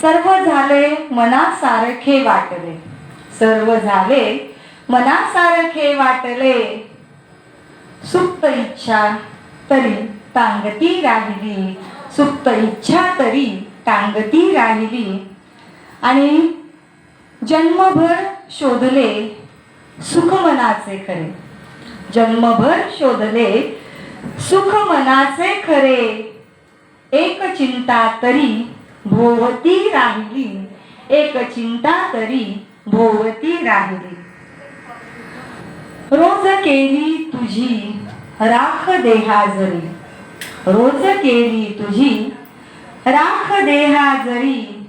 सर्व झाले मनासारखे वाटले. सर्व झाले मनासारखे वाटले. सुप्त इच्छा तरी टांगती राहिली. सुप्त इच्छा तरी टांगती राहिली. आणि जन्मभर शोधले सुख मनाचे खरे. जन्मभर शोधले सुख मनाचे खरे. एक चिंता तरी भोवती राहिली. एक चिंता तरी भोवती राहिली. रोज केली तुझी राख देहा जरी. रोज केली तुझी राख देहा जरी.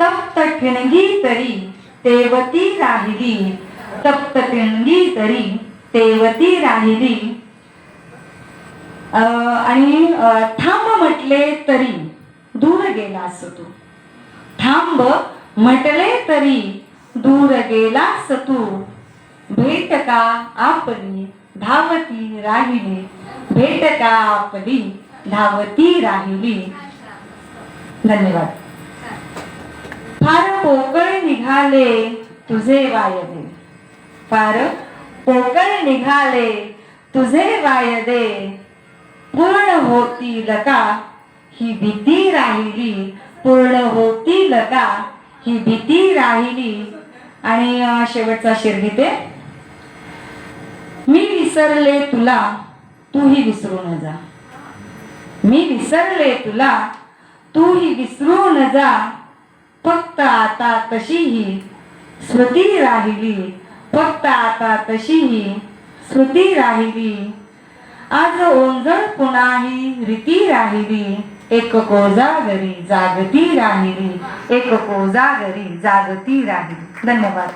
तप्त ठिणगी तरी तेवती राहिली. तप्त ठिणगी तरी तेवती राहिली. आणि थांब म्हटले तरी. दूर गेलास तू थांब म्हटले तरी दूर गेलास तू भेट का आपली धावती राहिली? भेट का आपली धावती राहिली? धन्यवाद. फार पोकळ निघाले तुझे वायदे. फार पोकळ निघाले तुझे वायदे. पूर्ण होतील का ही भीती राहिली पूर्ण होती लता ही भीती राहिली आणि शेवटचा शेर घेते. मी विसरले तुला तूही विसरू न जा. मी विसरले तुला तूही विसरू न जा. फक्त आता तशीही स्मृती राहिली. फक्त आता तशीही स्मृती राहिली. आज ओंजळ पुन्हाही रीती राहिली एक कोजागरी जागती राहिली एक कोजागरी जागती राहिली. धन्यवाद.